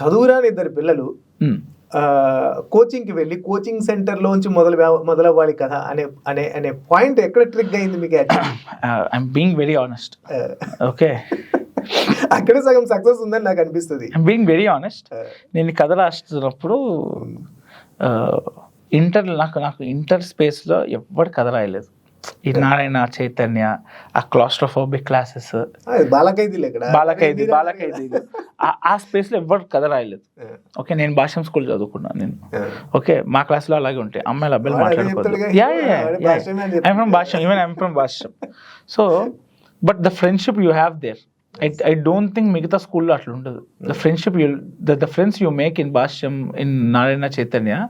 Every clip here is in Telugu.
చదువురాని ఇద్దరు పిల్లలు కోచింగ్కి వెళ్ళి కోచింగ్ సెంటర్లోంచి మొదలు మొదలవ్వాలి కదా అనే అనే అనే పాయింట్ ఎక్కడ ట్రిక్ అయింది మీకు? I'm being very honest okay అక్కడే సగం సక్సెస్ ఉందని నాకు అనిపిస్తుంది. బీయింగ్ వెరీ ఆనెస్ట్ నేను కథ రాస్తున్నప్పుడు ఇంటర్ నాకు నాకు ఇంటర్ స్పేస్లో ఎవ్వడు కథ రాయలేదు. ఈ నారాయణ చైతన్య ఆ క్లాస్ట్రోఫోబిక్ క్లాసెస్ ఆ, బాలకైదీలు ఇక్కడ. బాలకైది బాలకైది ఆ- ఆ స్పేస్లో ఎవ్వరు కథ రాయలేదు. ఓకే నేను భాషం స్కూల్ చదువుకున్నాను నేను. ఓకే మా క్లాస్లో అలాగే ఉంటాయి. అమ్మాయిలు అబ్బాయిలు వాడు అదే మాట్లాడుకోవద్దు చెప్తాడుగా, యా వాడు భాష్యమే అని I from Bhashyam even I'm from Bhashyam. So but the friendship you have there I I don't think మిగతా స్కూల్లో అట్లా ఉండదు the friendship you the the friends you make in Bhashyam in Narayana Chaitanya.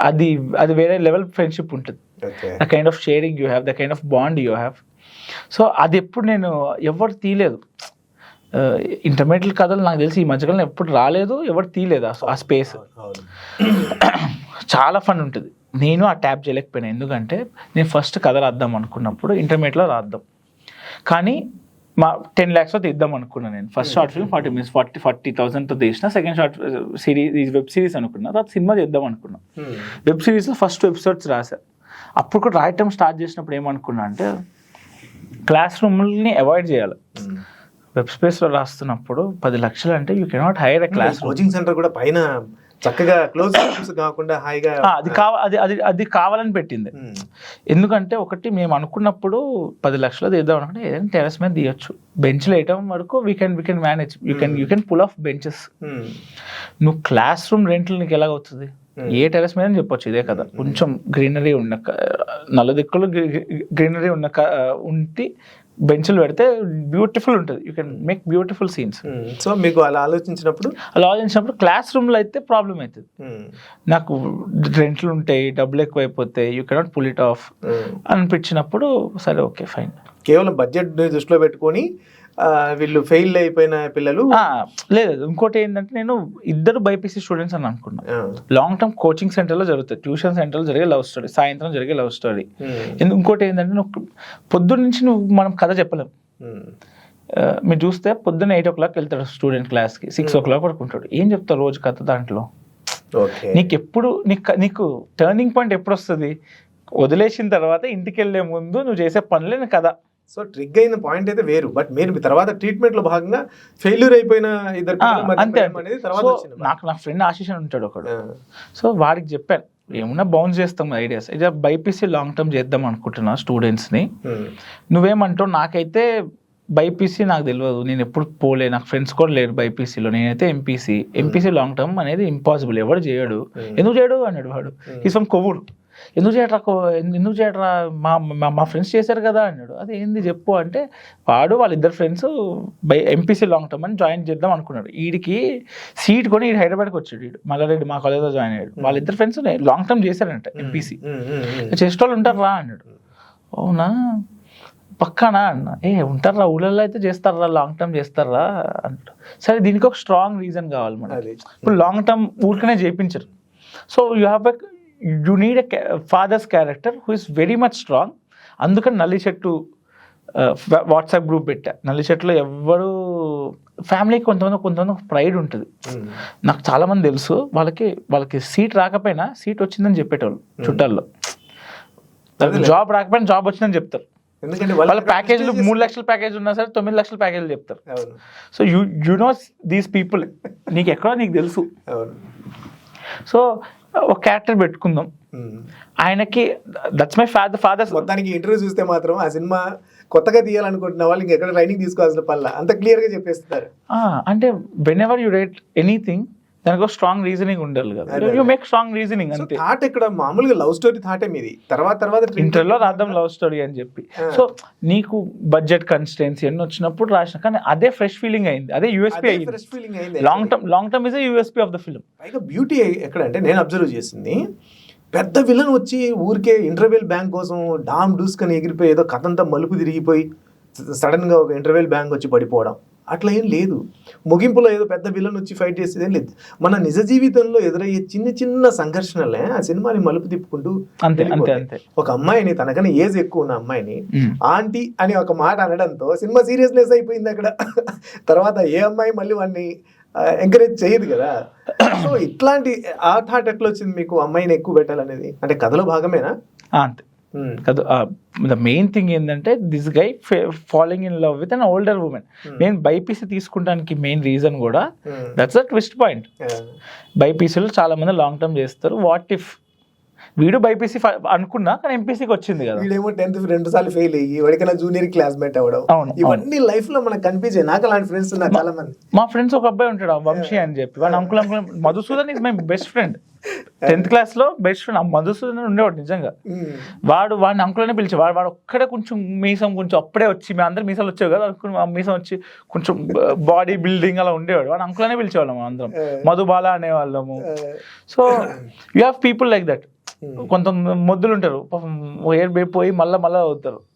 అది అది వేరే లెవెల్ ఫ్రెండ్షిప్ ఉంటుంది. The kind of sharing you have the kind of bond you have so అది ఎప్పుడు నేను ఎవరు తీయలేదు. ఇంటర్మీడియట్ కథలు నాకు తెలిసి ఈ మధ్యకాలంలో ఎప్పుడు రాలేదు ఎవరు తీయలేదు ఆ- ఆ స్పేస్ చాలా ఫన్ ఉంటుంది. నేను ఆ ట్యాప్ చేయలేకపోయినా. ఎందుకంటే నేను ఫస్ట్ కథ రాద్దాం అనుకున్నప్పుడు ఇంటర్మీడియట్లో రాద్దాం. కానీ మా టెన్ ల్యాక్స్తో తీద్దాం అనుకున్నాను నేను. First short film forty minutes forty forty థౌసండ్తో తీసిన. Second short series web series అనుకున్నా. తర్వాత సినిమా చేద్దాం అనుకున్నా. Hmm. వెబ్ సిరీస్లో ఫస్ట్ ఎపిసోడ్స్ రాశా. అప్పుడు కూడా రాయటం స్టార్ట్ చేసినప్పుడు ఏమనుకున్నా అంటే క్లాస్ రూమ్ని అవాయిడ్ చేయాలి. Hmm. వెబ్ స్పేస్లో రాస్తున్నప్పుడు పది లక్షలు అంటే you cannot hire a class coaching centre కూడా పైన చక్కగా క్లోజ్ కాకుండా హాయిగా అది కావ అది అది అది కావాలని పెట్టింది. ఎందుకంటే ఒకటి మేము అనుకున్నప్పుడు పది లక్షలు తీద్దాం అనుకుంటే ఏదైనా టెరస్ మీద తీయొచ్చు. బెంచ్లు వేయటం వరకు we can we can manage you can you can pull off benches. నువ్వు క్లాస్ రూమ్ రెంట్లు నీకు ఎలా అవుతుంది ఏ టెరస్ మీద చెప్పొచ్చు ఇదే కదా కొంచెం గ్రీనరీ ఉన్న క- నలుదిక్కులు గ్రీనరీ ఉన్న ఉంటి బెంచ్లు పెడితే బ్యూటిఫుల్ ఉంటుంది you can make beautiful scenes. So మీకు అలా ఆలోచించినప్పుడు అలా ఆలోచించినప్పుడు క్లాస్ రూమ్లో అయితే ప్రాబ్లం అవుతుంది Hmm. నాకు రెంట్లు ఉంటాయి డబ్బులు ఎక్కువ అయిపోతాయి you cannot pull it off. అనిపించినప్పుడు సరే ఓకే ఫైన్ కేవలం బడ్జెట్ దృష్టిలో పెట్టుకొని వీళ్ళు ఫెయిల్ అయిపోయిన పిల్లలు లేదు ఇంకోటి ఏంటంటే నేను ఇద్దరు బైపీసీ స్టూడెంట్స్ అని అనుకున్నా. ఆ, లాంగ్ టర్మ్ కోచింగ్ సెంటర్లో జరుగుతుంది ట్యూషన్ సెంటర్లో జరిగే లవ్ స్టోరీ సాయంత్రం జరిగే లవ్ స్టోరీ Hmm. ఇంకోటి ఏంటంటే నువ్వు పొద్దున్న నుంచి నువ్వు మనం కథ చెప్పలేం. Hmm. మీరు చూస్తే పొద్దున్న ఎయిట్ ఓ క్లాక్ వెళ్తాడు స్టూడెంట్ క్లాస్కి సిక్స్ ఓ క్లాక్ పడుకుంటాడు ఏం చెప్తావు రోజు కథ దాంట్లో? నీకు ఎప్పుడు నీకు నీకు టర్నింగ్ పాయింట్ ఎప్పుడు వస్తుంది? వదిలేసిన తర్వాత ఇంటికి వెళ్ళే ముందు నువ్వు చేసే పనులే కథ. సో ట్రిగ్ అయిన పాయింట్ అయితే వేరు. బట్ మీరు తర్వాత ట్రీట్మెంట్లో భాగంగా ఫెయిల్యూర్ అయిపోయిన ఇద్దరు అంతే అనేది తర్వాత నాకు నా ఫ్రెండ్ ఆశీష్ అని ఉంటాడు ఒకడు. సో వాడికి చెప్పాను ఏమన్నా బౌన్స్ చేస్తాం ఐడియాస్ ఇదే బైపీసీ లాంగ్ టర్మ్ చేద్దాం అనుకుంటున్నా స్టూడెంట్స్ని hmm. నువ్వేమంటావు? నాకైతే బైపీసీ నాకు తెలియదు. నేను ఎప్పుడు పోలే. నాకు ఫ్రెండ్స్ కూడా లేరు బైపీసీలో నేనైతే ఎంపీసీ ఎంపీసీ లాంగ్ టర్మ్ అనేది ఇంపాసిబుల్ ఎవడు చేయడు. Hmm. ఎందుకు చేయడు? అన్నాడు వాడు. ఈ సమ్ కొవ్వుడు. ఎందుకు చేయట్రా ఎందుకు చేయట్రా మా మా- మా ఫ్రెండ్స్ చేశారు కదా అన్నాడు. అది ఏంది చెప్పు అంటే వాడు వాళ్ళిద్దరు friends by MPC long term అని జాయిన్ చేద్దాం అనుకున్నాడు. వీడికి సీట్ కొని వీడు హైదరాబాద్కి వచ్చాడు వీడు మల్లారెడ్డి మా కాలేజ్లో జాయిన్ అయ్యాడు. వాళ్ళిద్దరు ఫ్రెండ్స్ లాంగ్ టర్మ్ చేశారంట ఎంపీసీ hmm. చేసేటోళ్ళు ఉంటారు రా అన్నాడు. అవునా? పక్కానా అన్న. ఏ ఉంటారా ఊళ్ళల్లో అయితే చేస్తారా లాంగ్ టర్మ్ చేస్తారా అన్నాడు. సరే దీనికి ఒక స్ట్రాంగ్ రీజన్ కావాలి మనకి. ఇప్పుడు లాంగ్ టర్మ్ ఊరికనే చేయించరు. So you have a you need a father's character who is very much strong అందుకని నల్లి చెట్టు వాట్సాప్ గ్రూప్ పెట్టా. నల్లి చెట్టులో ఎవరు ఫ్యామిలీకి కొంతమంది కొంతమంది ప్రైడ్ ఉంటుంది. Hmm. నాకు చాలా మంది తెలుసు. వాళ్ళకి వాళ్ళకి సీట్ రాకపోయినా సీట్ వచ్చిందని చెప్పేటోళ్ళు చుట్టాల్లో. అదేలే. జాబ్ రాకపోయినా జాబ్ వచ్చిందని చెప్తారు. ఎందుకంటే వాళ్ళ ప్యాకేజీలు మూడు లక్షల ప్యాకేజ్ ఉన్నా సరే తొమ్మిది లక్షల ప్యాకేజీలు చెప్తారు. So you you know these people. నీకు ఎక్కడో నీకు తెలుసు. సో ఒక క్యారెక్టర్ పెట్టుకుందాం. ఆయనకి దట్స్ మై ఫాదర్ ఫాదర్ మొత్తానికి ఇంటర్వ్యూ చూస్తే మాత్రం ఆ సినిమా కొత్తగా తీయాలనుకుంటున్న వాళ్ళు ఇంకెక్కడ ట్రైనింగ్ తీసుకోవాల్సిన పనుల? అంత క్లియర్గా చెప్పేస్తున్నారు. అంటే whenever you write anything దానికి స్ట్రాంగ్ రీజనింగ్ ఉండాలి కదా. యూ మేక్ స్ట్రాంగ్ రీజనింగ్ అంతే. థాట్ ఇక్కడ మామూలుగా లవ్ స్టోరీ థాటే మీది. తర్వాత తర్వాత ఇంటర్లో రాద్దాం లవ్ స్టోరీ అని చెప్పి. సో నీకు బడ్జెట్ కన్స్టెన్స్ ఎన్ని వచ్చినప్పుడు రాసిన కానీ అదే ఫ్రెష్ ఫీలింగ్ అయింది. అదే యూఎస్పీ అయింది. ఫ్రెష్ ఫీలింగ్ అయింది long term long term is USP of the film పైగా బ్యూటీ ఎక్కడంటే నేను అబ్జర్వ్ చేసింది పెద్ద విలన్ వచ్చి ఊరికే ఇంటర్వెల్ బ్యాంక్ కోసం డామ్ డూస్కని ఎగిరిపోయి ఏదో కథంతా మలుపు తిరిగిపోయి సడన్గా ఒక ఇంటర్వెల్ బ్యాంక్ వచ్చి పడిపోవడం. అట్లా ఏం లేదు. ముగింపులో ఏదో పెద్ద విలన్ వచ్చి ఫైట్ చేసేది లేదు. మన నిజ జీవితంలో ఎదురయ్యే చిన్న చిన్న సంఘర్షణలే ఆ సినిమాని మలుపు తిప్పుకుంటూ ఒక అమ్మాయిని తనకన్నా ఏజ్ ఎక్కువ ఉన్న అమ్మాయిని మ్మ్. ఆంటీ అని ఒక మాట అనడంతో సినిమా సీరియస్నెస్ అయిపోయింది అక్కడ. తర్వాత ఏ అమ్మాయి మళ్ళీ వాడిని ఎంకరేజ్ చేయదు కదా. సో ఇట్లాంటి ఆ థాట్ ఎట్లా వచ్చింది మీకు? అమ్మాయిని ఎక్కువ పెట్టాలనేది? అంటే కథలో భాగమేనా? అంతే. కదా ద మెయిన్ థింగ్ ఏంటంటే this guy following in love with an older women. నేను బైపీసీ తీసుకుంటానికి మెయిన్ రీజన్ కూడా దట్స్ ద ట్విస్ట్ పాయింట్. బైపీసీలో చాలా మంది లాంగ్ టర్మ్ చేస్తారు. వాట్ ఇఫ్ వీడు బైపీసీ అనుకున్నా కానీ ఎంపీసీకి వచ్చింది కదా. వీడేమో టెన్త్ రెండు సార్లు ఫెయిల్ అయ్యి వాడికైనా జూనియర్ క్లాస్మేట్ అవ్వడం. అవును, ఇవన్నీ లైఫ్లో మనకు కనిపించాయి నాకు అలాంటి ఫ్రెండ్స్ ఉన్నారు చాలా మంది మా ఫ్రెండ్స్ ఒక అబ్బాయి ఉంటాడు వంశీ అని చెప్పి. వాడు uncle uncle Madhusudan is my best friend tenth క్లాస్లో బెస్ట్ ఫ్రెండ్ ఆ మధుసూదన్ ఉండేవాడు నిజంగా. వాడు వాడిని అంకుల్ అనే పిలిచే వాడు వాడు ఒక్కడే కొంచెం మీసం కొంచెం అప్పుడే వచ్చి మేము అందరు మీసాలు వచ్చావు కదా అనుకుని ఆ మీసం వచ్చి కొంచెం బాడీ బిల్డింగ్ అలా ఉండేవాడు. వాడు అంకుల్ అనే పిలిచేవాళ్ళం అందరం. Madhubala అనేవాళ్ళము. So you have people like that కొంత మొద్దులు ఉంటారు పాపం ఏడు పోయి మళ్ళీ మళ్ళీ అవుతారు